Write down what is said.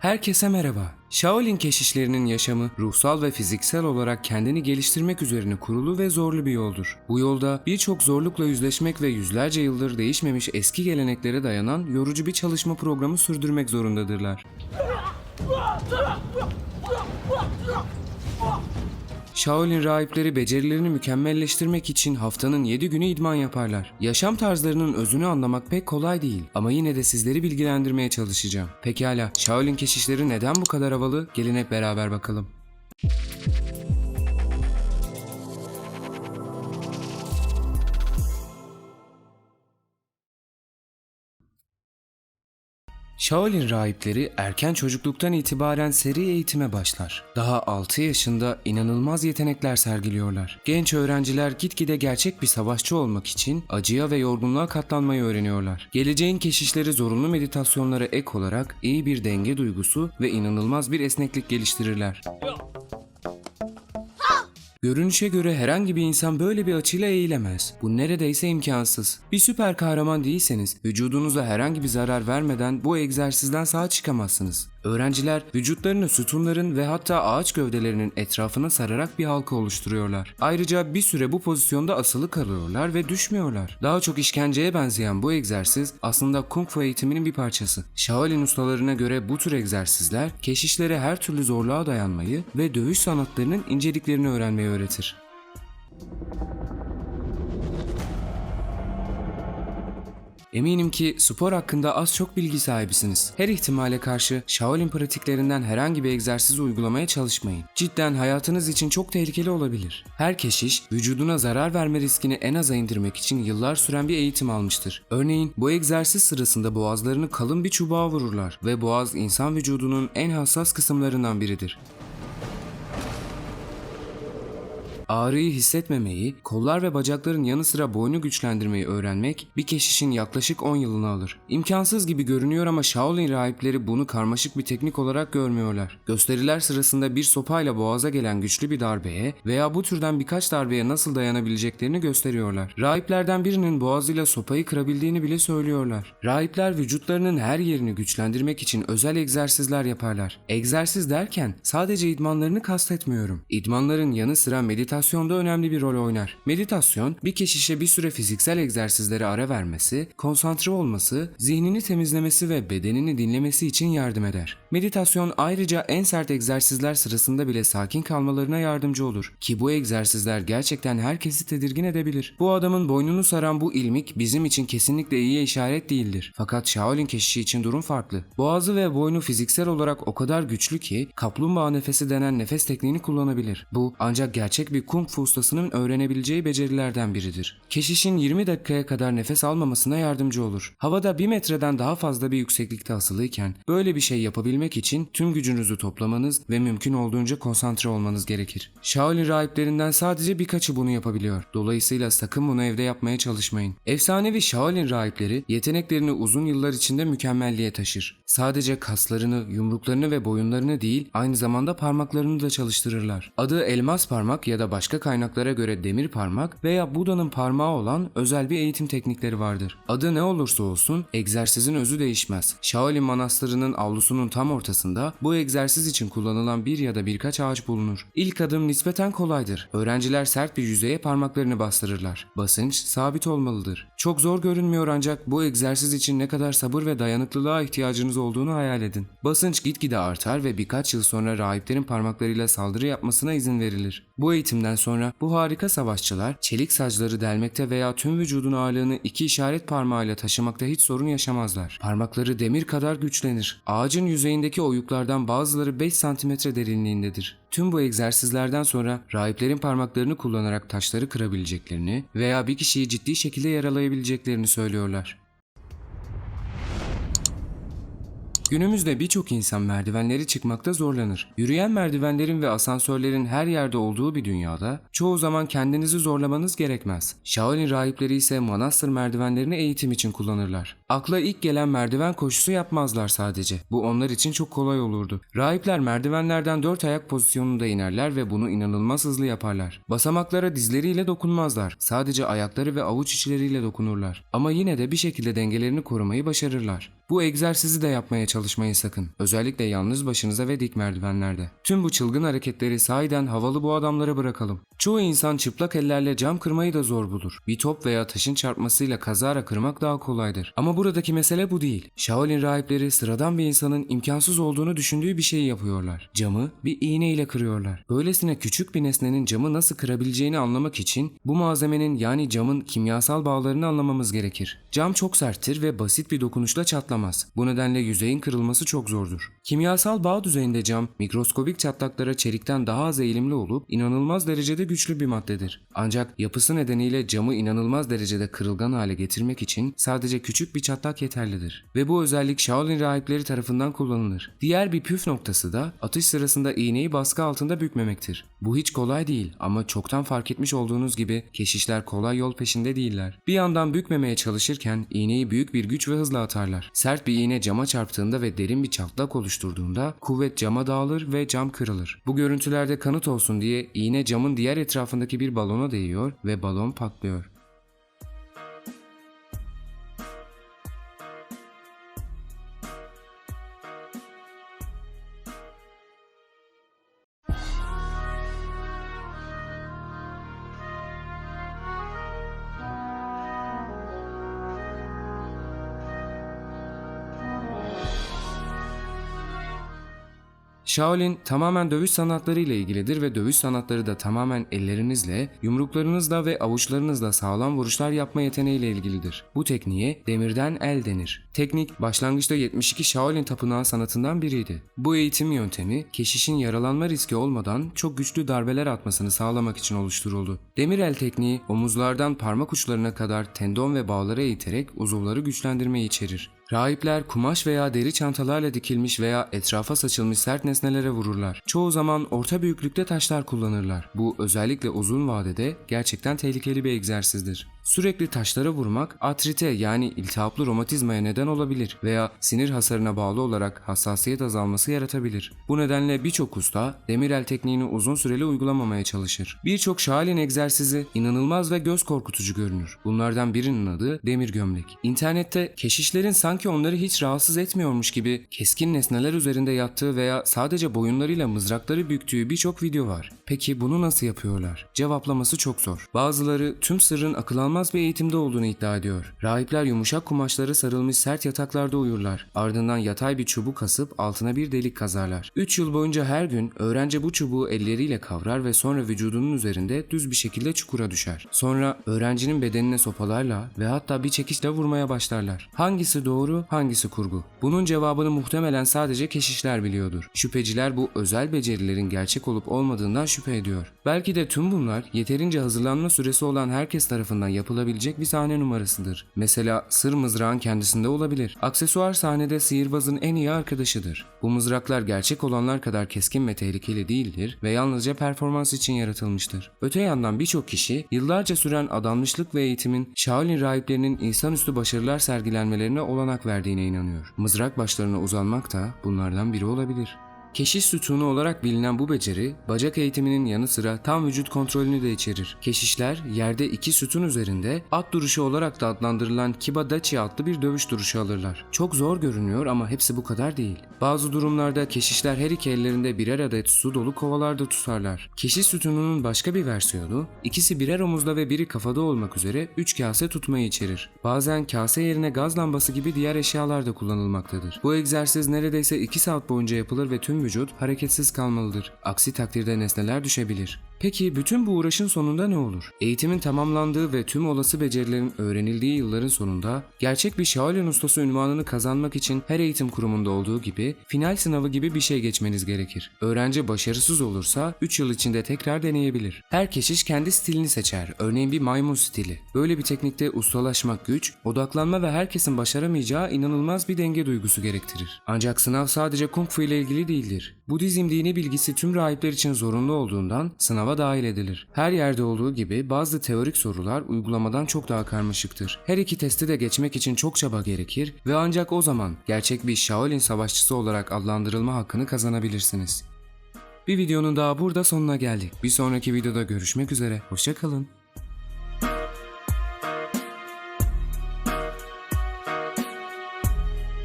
Herkese merhaba. Shaolin keşişlerinin yaşamı ruhsal ve fiziksel olarak kendini geliştirmek üzerine kurulu ve zorlu bir yoldur. Bu yolda birçok zorlukla yüzleşmek ve yüzlerce yıldır değişmemiş eski geleneklere dayanan yorucu bir çalışma programı sürdürmek zorundadırlar. Shaolin rahipleri becerilerini mükemmelleştirmek için haftanın 7 günü idman yaparlar. Yaşam tarzlarının özünü anlamak pek kolay değil ama yine de sizleri bilgilendirmeye çalışacağım. Pekala, Shaolin keşişleri neden bu kadar havalı? Gelin hep beraber bakalım. Shaolin rahipleri erken çocukluktan itibaren seri eğitime başlar. Daha 6 yaşında inanılmaz yetenekler sergiliyorlar. Genç öğrenciler gitgide gerçek bir savaşçı olmak için acıya ve yorgunluğa katlanmayı öğreniyorlar. Geleceğin keşişleri zorunlu meditasyonlara ek olarak iyi bir denge duygusu ve inanılmaz bir esneklik geliştirirler. Görünüşe göre herhangi bir insan böyle bir açıyla eğilemez. Bu neredeyse imkansız. Bir süper kahraman değilseniz vücudunuza herhangi bir zarar vermeden bu egzersizden sağ çıkamazsınız. Öğrenciler vücutlarını sütunların ve hatta ağaç gövdelerinin etrafına sararak bir halka oluşturuyorlar. Ayrıca bir süre bu pozisyonda asılı kalıyorlar ve düşmüyorlar. Daha çok işkenceye benzeyen bu egzersiz aslında kung fu eğitiminin bir parçası. Shaolin ustalarına göre bu tür egzersizler keşişlere her türlü zorluğa dayanmayı ve dövüş sanatlarının inceliklerini öğrenmeyi öğretir. Eminim ki spor hakkında az çok bilgi sahibisiniz. Her ihtimale karşı Shaolin pratiklerinden herhangi bir egzersiz uygulamaya çalışmayın. Cidden hayatınız için çok tehlikeli olabilir. Her keşiş vücuduna zarar verme riskini en aza indirmek için yıllar süren bir eğitim almıştır. Örneğin bu egzersiz sırasında boğazlarını kalın bir çubuğa vururlar ve boğaz insan vücudunun en hassas kısımlarından biridir. Ağrıyı hissetmemeyi, kollar ve bacakların yanı sıra boynu güçlendirmeyi öğrenmek bir keşişin yaklaşık 10 yılını alır. İmkansız gibi görünüyor ama Shaolin rahipleri bunu karmaşık bir teknik olarak görmüyorlar. Gösteriler sırasında bir sopayla boğaza gelen güçlü bir darbeye veya bu türden birkaç darbeye nasıl dayanabileceklerini gösteriyorlar. Rahiplerden birinin boğazıyla sopayı kırabildiğini bile söylüyorlar. Rahipler vücutlarının her yerini güçlendirmek için özel egzersizler yaparlar. Egzersiz derken sadece idmanlarını kastetmiyorum. İdmanların yanı sıra meditasyonda önemli bir rol oynar. Meditasyon, bir keşişe bir süre fiziksel egzersizlere ara vermesi, konsantre olması, zihnini temizlemesi ve bedenini dinlemesi için yardım eder. Meditasyon ayrıca en sert egzersizler sırasında bile sakin kalmalarına yardımcı olur. Ki bu egzersizler gerçekten herkesi tedirgin edebilir. Bu adamın boynunu saran bu ilmik bizim için kesinlikle iyi işaret değildir. Fakat Shaolin keşişi için durum farklı. Boğazı ve boynu fiziksel olarak o kadar güçlü ki kaplumbağa nefesi denen nefes tekniğini kullanabilir. Bu ancak gerçek bir kung fu ustasının öğrenebileceği becerilerden biridir. Keşişin 20 dakikaya kadar nefes almamasına yardımcı olur. Havada 1 metreden daha fazla bir yükseklikte asılıyken böyle bir şey yapabilmek için tüm gücünüzü toplamanız ve mümkün olduğunca konsantre olmanız gerekir. Shaolin rahiplerinden sadece birkaçı bunu yapabiliyor. Dolayısıyla sakın bunu evde yapmaya çalışmayın. Efsanevi Shaolin rahipleri yeteneklerini uzun yıllar içinde mükemmelliğe taşır. Sadece kaslarını, yumruklarını ve boyunlarını değil, aynı zamanda parmaklarını da çalıştırırlar. Adı elmas parmak ya da başka kaynaklara göre demir parmak veya Buda'nın parmağı olan özel bir eğitim teknikleri vardır. Adı ne olursa olsun egzersizin özü değişmez. Shaolin Manastırı'nın avlusunun tam ortasında bu egzersiz için kullanılan bir ya da birkaç ağaç bulunur. İlk adım nispeten kolaydır. Öğrenciler sert bir yüzeye parmaklarını bastırırlar. Basınç sabit olmalıdır. Çok zor görünmüyor ancak bu egzersiz için ne kadar sabır ve dayanıklılığa ihtiyacınız olduğunu hayal edin. Basınç gitgide artar ve birkaç yıl sonra rahiplerin parmaklarıyla saldırı yapmasına izin verilir. Bu eğitimden sonra bu harika savaşçılar çelik saçları delmekte veya tüm vücudun ağırlığını iki işaret parmağıyla taşımakta hiç sorun yaşamazlar. Parmakları demir kadar güçlenir. Ağacın yüzeyindeki oyuklardan bazıları 5 santimetre derinliğindedir. Tüm bu egzersizlerden sonra rahiplerin parmaklarını kullanarak taşları kırabileceklerini veya bir kişiyi ciddi şekilde yaralayabileceklerini söylüyorlar. Günümüzde birçok insan merdivenleri çıkmakta zorlanır. Yürüyen merdivenlerin ve asansörlerin her yerde olduğu bir dünyada çoğu zaman kendinizi zorlamanız gerekmez. Shaolin rahipleri ise manastır merdivenlerini eğitim için kullanırlar. Akla ilk gelen merdiven koşusu yapmazlar sadece. Bu onlar için çok kolay olurdu. Rahipler merdivenlerden dört ayak pozisyonunda inerler ve bunu inanılmaz hızlı yaparlar. Basamaklara dizleriyle dokunmazlar. Sadece ayakları ve avuç içleriyle dokunurlar. Ama yine de bir şekilde dengelerini korumayı başarırlar. Bu egzersizi de yapmaya çalışırlar çalışmayın sakın. Özellikle yalnız başınıza ve dik merdivenlerde. Tüm bu çılgın hareketleri sahiden havalı bu adamlara bırakalım. Çoğu insan çıplak ellerle cam kırmayı da zor bulur. Bir top veya taşın çarpmasıyla kazara kırmak daha kolaydır. Ama buradaki mesele bu değil. Shaolin rahipleri sıradan bir insanın imkansız olduğunu düşündüğü bir şeyi yapıyorlar. Camı bir iğne ile kırıyorlar. Böylesine küçük bir nesnenin camı nasıl kırabileceğini anlamak için bu malzemenin yani camın kimyasal bağlarını anlamamız gerekir. Cam çok serttir ve basit bir dokunuşla çatlamaz. Bu nedenle yüzeyin kırılması çok zordur. Kimyasal bağ düzeyinde cam mikroskobik çatlaklara çelikten daha az eğilimli olup inanılmaz derecede güçlü bir maddedir. Ancak yapısı nedeniyle camı inanılmaz derecede kırılgan hale getirmek için sadece küçük bir çatlak yeterlidir. Ve bu özellik Shaolin rahipleri tarafından kullanılır. Diğer bir püf noktası da atış sırasında iğneyi baskı altında bükmemektir. Bu hiç kolay değil ama çoktan fark etmiş olduğunuz gibi keşişler kolay yol peşinde değiller. Bir yandan bükmemeye çalışırken iğneyi büyük bir güç ve hızla atarlar. Sert bir iğne cama çarptığında ve derin bir çatlak oluşturduğunda kuvvet cama dağılır ve cam kırılır. Bu görüntülerde kanıt olsun diye iğne camın diğer etrafındaki bir balona değiyor ve balon patlıyor. Shaolin tamamen dövüş sanatları ile ilgilidir ve dövüş sanatları da tamamen ellerinizle, yumruklarınızla ve avuçlarınızla sağlam vuruşlar yapma yeteneğiyle ilgilidir. Bu tekniğe demirden el denir. Teknik başlangıçta 72 Shaolin tapınağı sanatından biriydi. Bu eğitim yöntemi keşişin yaralanma riski olmadan çok güçlü darbeler atmasını sağlamak için oluşturuldu. Demir el tekniği omuzlardan parmak uçlarına kadar tendon ve bağlara eğiterek uzuvları güçlendirmeyi içerir. Rahipler kumaş veya deri çantalarla dikilmiş veya etrafa saçılmış sert nesnelere vururlar. Çoğu zaman orta büyüklükte taşlar kullanırlar. Bu özellikle uzun vadede gerçekten tehlikeli bir egzersizdir. Sürekli taşlara vurmak atrite yani iltihaplı romatizmaya neden olabilir veya sinir hasarına bağlı olarak hassasiyet azalması yaratabilir. Bu nedenle birçok usta demir el tekniğini uzun süreli uygulamamaya çalışır. Birçok Shaolin egzersizi inanılmaz ve göz korkutucu görünür. Bunlardan birinin adı demir gömlek. İnternette keşişlerin sanki onları hiç rahatsız etmiyormuş gibi keskin nesneler üzerinde yattığı veya sadece boyunlarıyla mızrakları büktüğü birçok video var. Peki bunu nasıl yapıyorlar? Cevaplaması çok zor. Bazıları tüm sırrın akıl almaz bir eğitimde olduğunu iddia ediyor. Rahipler yumuşak kumaşlara sarılmış sert yataklarda uyurlar. Ardından yatay bir çubuk asıp altına bir delik kazarlar. 3 yıl boyunca her gün öğrenci bu çubuğu elleriyle kavrar ve sonra vücudunun üzerinde düz bir şekilde çukura düşer. Sonra öğrencinin bedenine sopalarla ve hatta bir çekişle vurmaya başlarlar. Hangisi doğru, hangisi kurgu? Bunun cevabını muhtemelen sadece keşişler biliyordur. Şüpheciler bu özel becerilerin gerçek olup olmadığından şüphe ediyor. Belki de tüm bunlar yeterince hazırlanma süresi olan herkes tarafından yapılabilecek bir sahne numarasıdır. Mesela sır mızrağın kendisinde olabilir. Aksesuar sahnede sihirbazın en iyi arkadaşıdır. Bu mızraklar gerçek olanlar kadar keskin ve tehlikeli değildir ve yalnızca performans için yaratılmıştır. Öte yandan birçok kişi yıllarca süren adanmışlık ve eğitimin Shaolin rahiplerinin insanüstü başarılar sergilenmelerine olanak verdiğine inanıyor. Mızrak başlarına uzanmak da bunlardan biri olabilir. Keşiş sütunu olarak bilinen bu beceri, bacak eğitiminin yanı sıra tam vücut kontrolünü de içerir. Keşişler yerde iki sütun üzerinde at duruşu olarak da adlandırılan Kibadachi adlı bir dövüş duruşu alırlar. Çok zor görünüyor ama hepsi bu kadar değil. Bazı durumlarda keşişler her iki ellerinde birer adet su dolu kovalarda tutarlar. Keşiş sütununun başka bir versiyonu, ikisi birer omuzda ve biri kafada olmak üzere 3 kase tutmayı içerir. Bazen kase yerine gaz lambası gibi diğer eşyalar da kullanılmaktadır. Bu egzersiz neredeyse 2 saat boyunca yapılır ve tüm vücut hareketsiz kalmalıdır. Aksi takdirde nesneler düşebilir. Peki bütün bu uğraşın sonunda ne olur? Eğitimin tamamlandığı ve tüm olası becerilerin öğrenildiği yılların sonunda gerçek bir Shaolin ustası ünvanını kazanmak için her eğitim kurumunda olduğu gibi final sınavı gibi bir şey geçmeniz gerekir. Öğrenci başarısız olursa 3 yıl içinde tekrar deneyebilir. Her keşiş kendi stilini seçer. Örneğin bir maymun stili. Böyle bir teknikte ustalaşmak güç, odaklanma ve herkesin başaramayacağı inanılmaz bir denge duygusu gerektirir. Ancak sınav sadece kung fu ile ilgili değildir. Budizm dini bilgisi tüm rahipler için zorunlu olduğundan sınava dahil edilir. Her yerde olduğu gibi bazı teorik sorular uygulamadan çok daha karmaşıktır. Her iki testi de geçmek için çok çaba gerekir ve ancak o zaman gerçek bir Shaolin savaşçısı olarak adlandırılma hakkını kazanabilirsiniz. Bir videonun daha burada sonuna geldik. Bir sonraki videoda görüşmek üzere. Hoşçakalın.